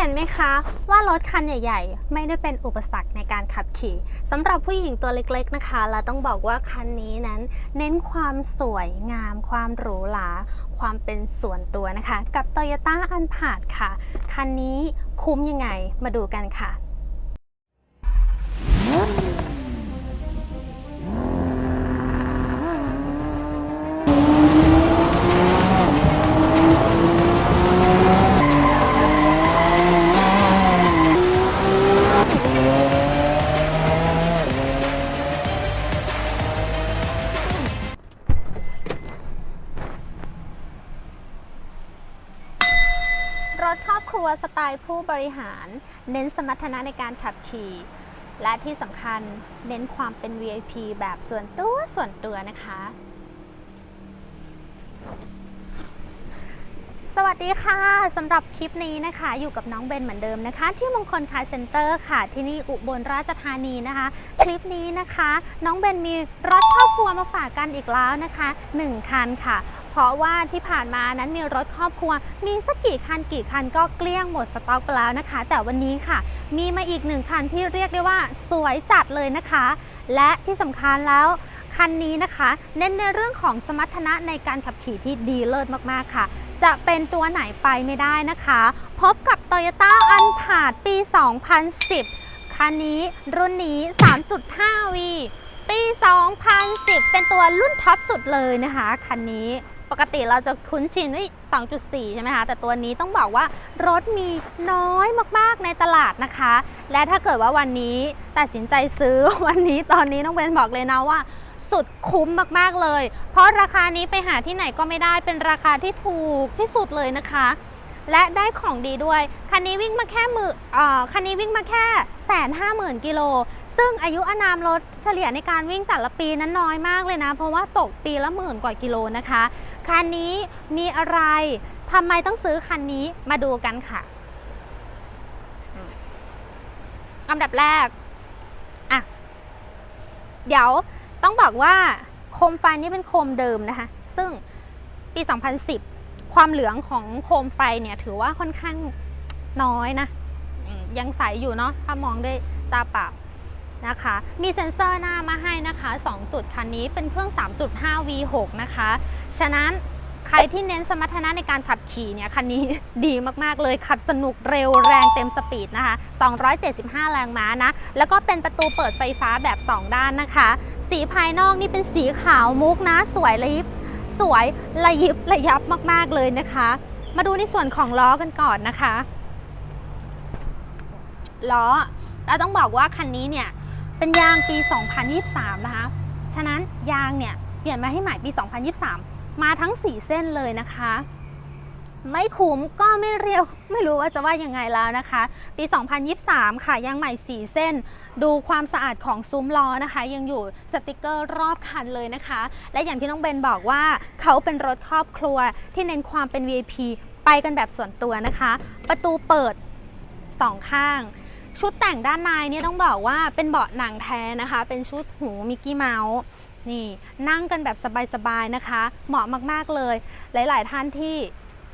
เห็นไหมคะว่ารถคันใหญ่ ๆ ไม่ได้เป็นอุปสรรคในการขับขี่สำหรับผู้หญิงตัวเล็กๆนะคะ เราต้องบอกว่าคันนี้นั้น เน้นความสวยงาม ความหรูหราความเป็นส่วนตัวนะคะ กับ Toyota a n p a d ค่ะ คันนี้คุ้มยังไงมาดูกันค่ะาร เน้นสมรรถนะในการขับขี่ และที่สำคัญเน้นความเป็น VIP แบบส่วนตัวส่วนตัวนะคะ สวัสดีค่ะสำหรับคลิปนี้นะคะ อยู่กับน้องเบนเหมือนเดิมนะคะ ที่มงคลคาร์เซ็นเตอร์ค่ะ ที่นี่อุบลราชธานีนะคะ คลิปนี้นะคะ น้องเบนมีรถครอบครัวมาฝากกันอีกแล้วนะคะ 1 คันค่ะ เพราะว่าที่ผ่านมานั้นมีรถครอบครัว มีสักกี่คันกี่คันก็เกลี้ยงหมดสต็อกไปแล้วนะคะ แต่วันนี้ค่ะ มีมาอีกหนึ่งคันที่เรียกได้ว่าสวยจัดเลยนะคะ และที่สำคัญแล้วคันนี้นะคะ เน้นในเรื่องของสมรรถนะในการขับขี่ที่ดีเลิศมากๆค่ะ จะเป็นตัวไหนไปไม่ได้นะคะ พบกับ Toyota a n p a r d ปี 2010 คันนี้รุ่นนี้ 3.5V ปี 2010 เป็นตัวรุ่นท็อปสุดเลยนะคะ คันนี้ปกติเราจะคุ้นชินด้วย 2.4 ใช่ไหมคะ แต่ตัวนี้ต้องบอกว่ารถมีน้อยมากๆในตลาดนะคะ และถ้าเกิดว่าวันนี้ตัดสินใจซื้อวันนี้ตอนนี้น้องเบนบอกเลยนะว่า สุดคุ้มมากๆเลย เพราะราคานี้ไปหาที่ไหนก็ไม่ได้เป็นราคาที่ถูกที่สุดเลยนะคะ และได้ของดีด้วย คันนี้วิ่งมาแค่หมื่นเอ่อคันนี้วิ่งมาแค่แสนห้าหมื่นกิโล ซึ่งอายุอานามรถเฉลี่ยในการวิ่งแต่ละปีนั้นน้อยมากเลยนะ เพราะว่าตกปีละหมื่นกว่ากิโลนะคะ คันนี้มีอะไรทำไมต้องซื้อคันนี้มาดูกันค่ะอันดับแรก อะ เดี๋ยว ต้องบอกว่าโคมไฟนี้เป็นโคมเดิมนะคะ ซึ่งปี 2010 ความเหลืองของโคมไฟเนี่ยถือว่าค่อนข้างน้อยนะ ยังใสอยู่เนาะถ้ามองด้วยตาเปล่านะคะ มีเซ็นเซอร์หน้ามาให้นะคะ 2 จุดคันนี้เป็นเครื่อง 3.5 V6 นะคะ ฉะนั้นใครที่เน้นสมรรถนะในการขับขี่เนี่ยคันนี้ดีมาก ๆ เลยขับสนุกเร็วแรงเต็มสปีดนะคะ 275 แรงม้านะ แล้วก็เป็นประตูเปิดไฟฟ้าแบบ 2 ด้านนะคะ สีภายนอกนี่เป็นสีขาวมุกนะ สวยระยิบสวยระยิบระยับมากๆเลยนะคะ มาดูในส่วนของล้อกันก่อนนะคะล้อเราต้องบอกว่าคันนี้เนี่ยเป็นยางปี 2023 นะคะ ฉะนั้นยางเนี่ยเปลี่ยนมาให้ใหม่ปี 2023 มาทั้ง 4 เส้นเลยนะคะ ไม่คุ้มก็ไม่เรียว ไม่รู้ว่าจะว่ายังไงแล้วนะคะ ปี 2023 ค่ะยางใหม่ 4 เส้น ดูความสะอาดของซุ้มล้อนะคะ ยังอยู่สติกเกอร์รอบคันเลยนะคะ และอย่างที่น้องเบนบอกว่าเขาเป็นรถครอบครัวที่เน้นความเป็น VIP ไปกันแบบส่วนตัวนะคะ ประตูเปิดสองข้าง ชุดแต่งด้านในเนี่ยต้องบอกว่าเป็นเบาะหนังแท้นะคะ เป็นชุดหูมิกกี้เมาส์นี่นั่งกันแบบสบายๆนะคะ เหมาะมากๆเลย หลาย ๆ ท่านที่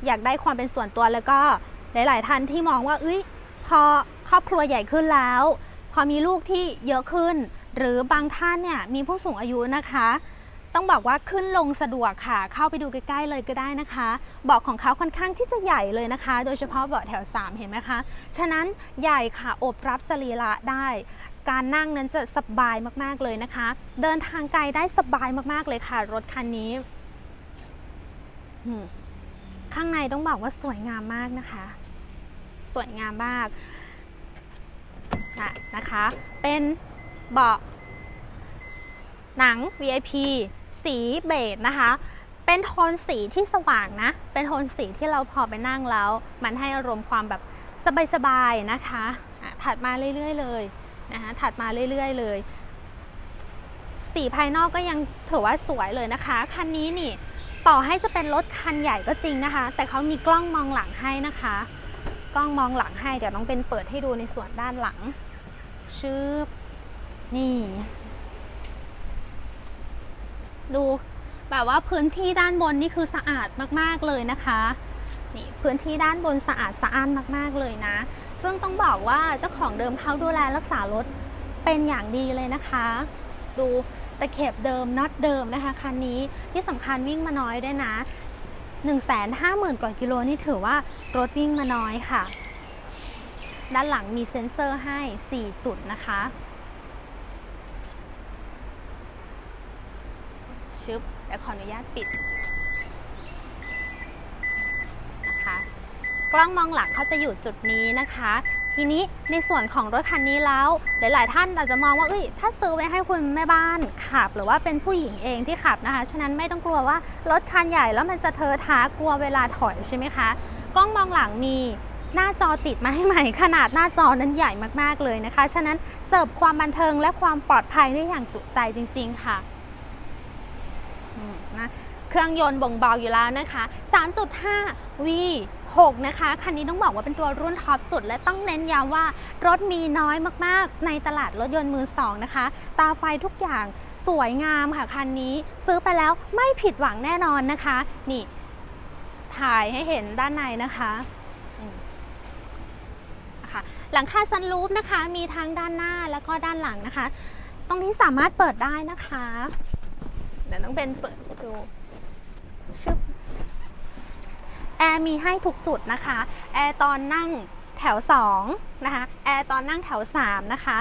อยากได้ความเป็นส่วนตัวแล้วก็หลาย ๆ ท่านที่มองว่าเอ้ยพอครอบครัวใหญ่ขึ้นแล้ว พอมีลูกที่เยอะขึ้น หรือบางท่านเนี่ยมีผู้สูงอายุนะคะ ต้องบอกว่าขึ้นลงสะดวกค่ะ เข้าไปดูใกล้ ๆ เลยก็ได้นะคะ เบาะของเขาค่อนข้างที่จะใหญ่เลยนะคะ โดยเฉพาะเบาะแถว 3 เห็นไหมคะ ฉะนั้นใหญ่ค่ะอบรับสรีระได้ การนั่งนั้นจะสบายมากๆเลยนะคะ เดินทางไกลได้สบายมากๆเลยค่ะ รถคันนี้ ข้างในต้องบอกว่าสวยงามมากนะคะ สวยงามมากอะนะคะ เป็นเบาะหนัง VIP สีเบจนะคะ เป็นโทนสีที่สว่างนะ เป็นโทนสีที่เราพอไปนั่งแล้ว มันให้อารมณ์ความแบบสบายๆนะคะอะถัดมาเรื่อยๆเลยนะคะถัดมาเรื่อยๆเลย สีภายนอกก็ยังถือว่าสวยเลยนะคะ คันนี้นี่ ต่อให้จะเป็นรถคันใหญ่ก็จริงนะคะ แต่เขามีกล้องมองหลังให้นะคะ กล้องมองหลังให้เดี๋ยวน้องเป็นเปิดให้ดูในส่วนด้านหลังชืบนี่ดูแบบว่าพื้นที่ด้านบนนี่คือสะอาดมากๆเลยนะคะนี่พื้นที่ด้านบนสะอาดสะอ้านมากๆเลยนะ ซึ่งต้องบอกว่าเจ้าของเดิมเขาดูแลรักษารถเป็นอย่างดีเลยนะคะ ดู ตะเข็บเดิมน็อตเดิมนะคะคันนี้ที่สำคัญวิ่งมาน้อยด้วยนะ 1 5 0 0 0 0 กว่ากิโลนี่ถือว่ารถวิ่งมาน้อยค่ะ ด้านหลังมีเซ็นเซอร์ให้ 4 จุดนะคะชึบเดี๋ยวขออนุญาตปิดนะคะ กล้องมองหลังเขาจะอยู่จุดนี้นะคะ ทีนี้ในส่วนของรถคันนี้แล้ว หลาย ๆ ท่านอาจจะมองว่าเอ้ยถ้าซื้อไว้ให้คุณแม่บ้านขับ หรือว่าเป็นผู้หญิงเองที่ขับนะคะ ฉะนั้นไม่ต้องกลัวว่ารถคันใหญ่แล้วมันจะเทอะทากลัวเวลาถอยใช่ไหมคะกล้องมองหลังมีหน้าจอติดมาให้ใหม่ขนาดหน้าจอนั้นใหญ่มาก ๆ เลยนะคะ ฉะนั้นเสิร์ฟความบันเทิงและความปลอดภัยได้อย่างจุใจจริง ๆ ค่ะนะเครื่องยนต์บ่งบอกอยู่แล้วนะคะ 3.5 V 6 นะคะ คันนี้ต้องบอกว่าเป็นตัวรุ่นท็อปสุด และต้องเน้นย้ำว่ารถมีน้อยมากๆ ในตลาดรถยนต์มือสองนะคะ ตาไฟทุกอย่างสวยงามค่ะคันนี้ ซื้อไปแล้วไม่ผิดหวังแน่นอนนะคะ นี่ ถ่ายให้เห็นด้านในนะคะนะคะหลังคาซันรูฟนะคะ มีทั้งด้านหน้าแล้วก็ด้านหลังนะคะ ตรงนี้สามารถเปิดได้นะคะ เดี๋ยวน้องเบนเปิดดูชึบ แอร์มีให้ทุกจุดนะคะ แอร์ตอนนั่งแถว 2 นะคะ แอร์ตอนนั่งแถว 3 นะคะ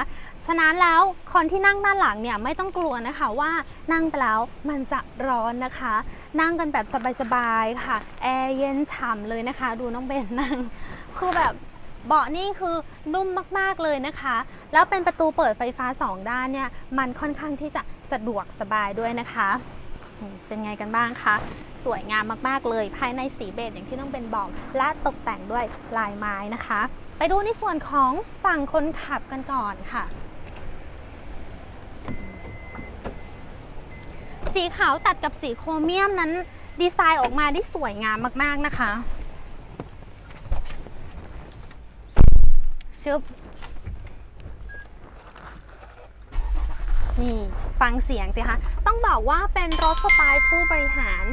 ฉะนั้นแล้วคนที่นั่งด้านหลังเนี่ยไม่ต้องกลัวนะคะว่านั่งไปแล้วมันจะร้อนนะคะ นั่งกันแบบสบายๆค่ะ แอร์เย็นฉ่ำเลยนะคะ ดูน้องเบนนั่ง คือแบบเบาะนี่คือนุ่มมากๆเลยนะคะ แล้วเป็นประตูเปิดไฟฟ้า 2 ด้านเนี่ย มันค่อนข้างที่จะสะดวกสบายด้วยนะคะ เป็นไงกันบ้างคะ สวยงามมากๆเลย ภายในสีเบจอย่างที่ต้องเป็นบอก และตกแต่งด้วยลายไม้นะคะ ไปดูในส่วนของฝั่งคนขับกันก่อนค่ะสีขาวตัดกับสีโครเมียมนั้น ดีไซน์ออกมาได้สวยงามมากๆนะคะชึบนี่ ฟังเสียงสิคะ ต้องบอกว่าเป็นรถสไตล์ผู้บริหาร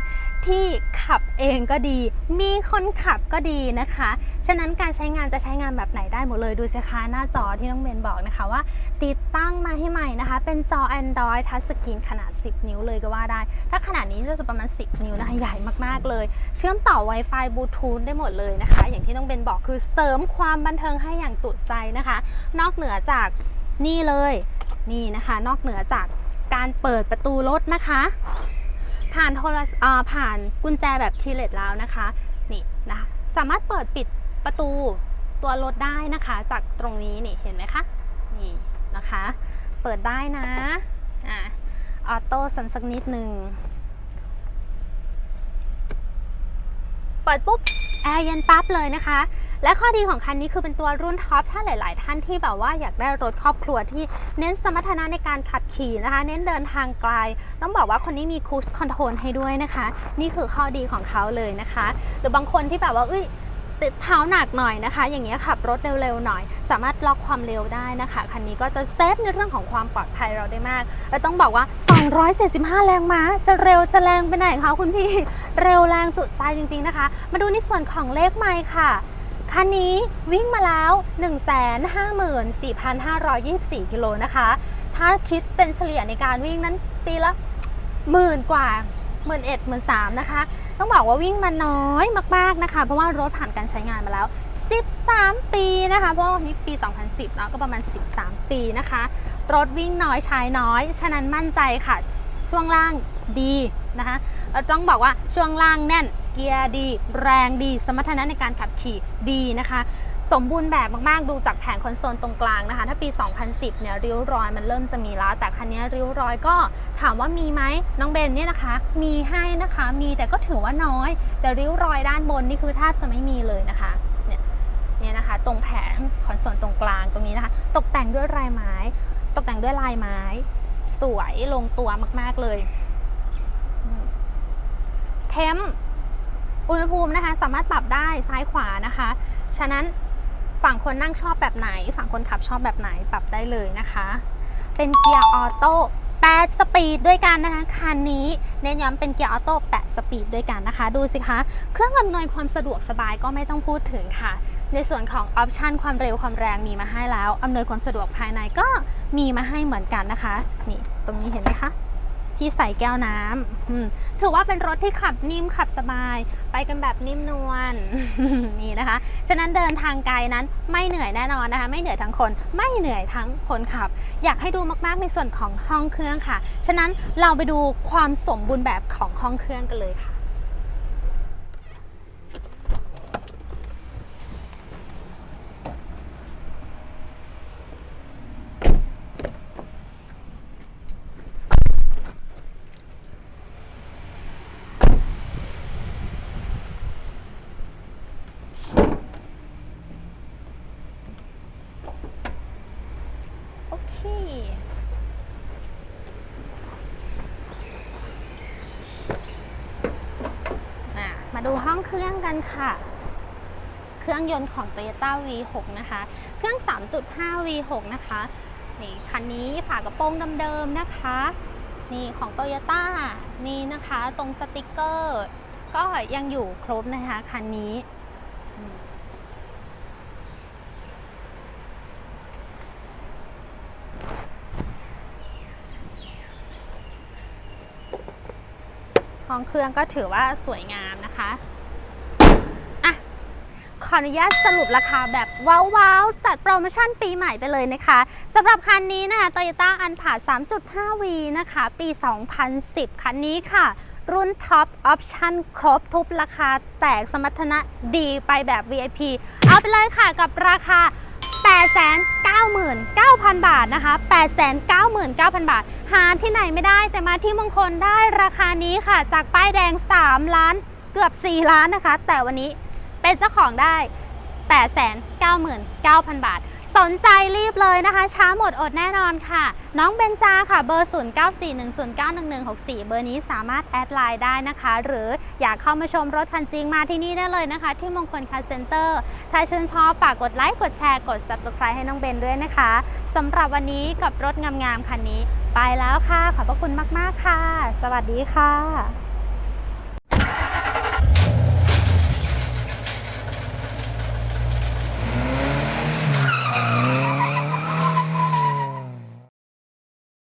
ที่ขับเองก็ดี มีคนขับก็ดีนะคะ ฉะนั้นการใช้งานจะใช้งานแบบไหนได้หมดเลยดูสิคะหน้าจอที่น้องเบนบอกนะคะว่า ติดตั้งมาให้ใหม่นะคะ เป็นจอ Android Touch Screen ขนาด 10 นิ้วเลยก็ว่าได้ ถ้าขนาดนี้จะประมาณ 10 นิ้วนะคะใหญ่มากๆเลย เชื่อมต่อ Wi-Fi Bluetooth ได้หมดเลยนะคะ อย่างที่น้องเบนบอกคือเสริมความบันเทิงให้อย่างจุใจนะคะ นอกเหนือจากนี่เลยนี่นะคะ นอกเหนือจากการเปิดประตูรถนะคะ ผ่านโทรศัพท์ผ่านกุญแจแบบคีเลตแล้วนะคะนี่นะคะสามารถเปิดปิดประตูตัวรถได้นะคะ จากตรงนี้นี่เห็นไหมคะนี่นะคะ เปิดได้นะอ่าออโต้สันสักนิดหนึ่ง ปิดปุ๊บแอร์เย็นปั๊บเลยนะคะ และข้อดีของคันนี้คือเป็นตัวรุ่นท็อปถ้าหลาย ๆ ท่านที่แบบว่าอยากได้รถครอบครัวที่เน้นสมรรถนะในการขับขี่นะคะ เน้นเดินทางไกล ต้องบอกว่าคนนี้มีคูชคอนโทรลให้ด้วยนะคะ นี่คือข้อดีของเขาเลยนะคะ หรือบางคนที่แบบว่าเอ้ย ติดเท้าหนักหน่อยนะคะ อย่างเงี้ยขับรถเร็วๆหน่อย สามารถล็อกความเร็วได้นะคะคันนี้ก็จะเซฟในเรื่องของความปลอดภัยเราได้มากและต้องบอกว่า 275 แรงม้า จะเร็วจะแรงไปไหนคะคุณพี่เร็วแรงจุใจจริง ๆนะคะ มาดูในส่วนของเลขไมค์ค่ะคันนี้วิ่งมาแล้ว 154,524 กิโลนะคะ ถ้าคิดเป็นเฉลี่ยในการวิ่งนั้นปีละหมื่นกว่าหมื่นเอ็ดหมื่นสามนะคะ ต้องบอกว่าวิ่งมาน้อยมากๆนะคะ เพราะว่ารถผ่านการใช้งานมาแล้ว 13 ปีนะคะ เพราะว่านี่ปี 2010เนาะก็ประมาณ 13 ปีนะคะ รถวิ่งน้อยใช้น้อย ฉะนั้นมั่นใจค่ะ ช่วงล่างดีนะคะเราต้องบอกว่าช่วงล่างแน่นเกียร์ดี แรงดี สมรรถนะในการขับขี่ดีนะคะ สมบูรณ์แบบมากๆ ดูจากแผงคอนโซลตรงกลางนะคะ ถ้าปี 2010 เนี่ยริ้วรอยมันเริ่มจะมีแล้ว แต่คันนี้ริ้วรอยก็ ถามว่ามีไหมน้องเบนเนี่ยนะคะ มีให้นะคะ มีแต่ก็ถือว่าน้อย แต่ริ้วรอยด้านบนนี่คือแทบจะไม่มีเลยนะคะเนี่ยเนี่ยนะคะ ตรงแผงคอนโซลตรงกลางตรงนี้นะคะ ตกแต่งด้วยลายไม้ ตกแต่งด้วยลายไม้ สวยลงตัวมากๆเลยอืมเทมอุณหภูมินะคะ สามารถปรับได้ซ้ายขวานะคะ ฉะนั้นฝั่งคนนั่งชอบแบบไหน ฝั่งคนขับชอบแบบไหนปรับได้เลยนะคะ เป็นเกียร์ออโต้ 8สสปีดด้วยกันนะคะคันนี้เน้นย้ำเป็นเกียร์ออโต้8สปีดด้วยกันนะคะ ดูสิคะ เครื่องอำนวยความสะดวกสบายก็ไม่ต้องพูดถึงค่ะ ในส่วนของออปชันความเร็วความแรงมีมาให้แล้วอำนวยความสะดวกภายในก็มีมาให้เหมือนกันนะคะ นี่ตรงนี้เห็นไหมคะ ที่ใส่แก้วน้ำถือว่าเป็นรถที่ขับนิ่มขับสบาย ไปกันแบบนิ่มนวลนี่นะคะ ฉะนั้นเดินทางไกลนั้นไม่เหนื่อยแน่นอนนะคะ ไม่เหนื่อยทั้งคน ไม่เหนื่อยทั้งคนขับ อยากให้ดูมากๆในส่วนของห้องเครื่องค่ะ ฉะนั้นเราไปดูความสมบูรณ์แบบของห้องเครื่องกันเลยค่ะ โอเค อะ มาดูห้องเครื่องกันค่ะ เครื่องยนต์ของ Toyota V6 นะคะ เครื่อง 3.5 V6 นะคะนี่คันนี้ฝากระโปรงเดิมๆนะคะ นี่ของ Toyota นี่นะคะตรงสติกเกอร์ ก็ยังอยู่ครบนะคะคันนี้ห้องเครื่องก็ถือว่าสวยงาม นะคะอะขออนุญาตสรุปราคาแบบว้าวๆจัดโปรโมชั่นปีใหม่ไปเลยนะคะสำหรับคันนี้นะคะ Toyota a n p a 3.5V นะคะ ปี 2010 คันนี้ค่ะรุ่นท็อปออปชั่นครบทุบราคาแตกสมรรถนะดีไปแบบ VIP เอาไปเลยค่ะกับราคา 899,000 บาทนะคะ 899,000 บาท หาที่ไหนไม่ได้แต่มาที่มงคลได้ราคานี้ค่ะ จากป้ายแดง 3 ล้าน เกือบ 4 ล้านนะคะ แต่วันนี้เป็นเจ้าของได้ 899,000 บาท สนใจรีบเลยนะคะ ช้าหมดอดแน่นอนค่ะ น้องเบนจาค่ะ เบอร์ 0941091164 เบอร์นี้สามารถแอดไลน์ได้นะคะ หรืออยากเข้ามาชมรถคันจริงมาที่นี่ได้เลยนะคะ ที่มงคลคาร์เซ็นเตอร์ ถ้าชื่นชอบฝากกดไลค์ กดแชร์ กด Subscribe ให้น้องเบนด้วยนะคะสำหรับวันนี้กับรถงามๆคันนี้ ไปแล้วค่ะ ขอบพระคุณมากๆค่ะ สวัสดีค่ะ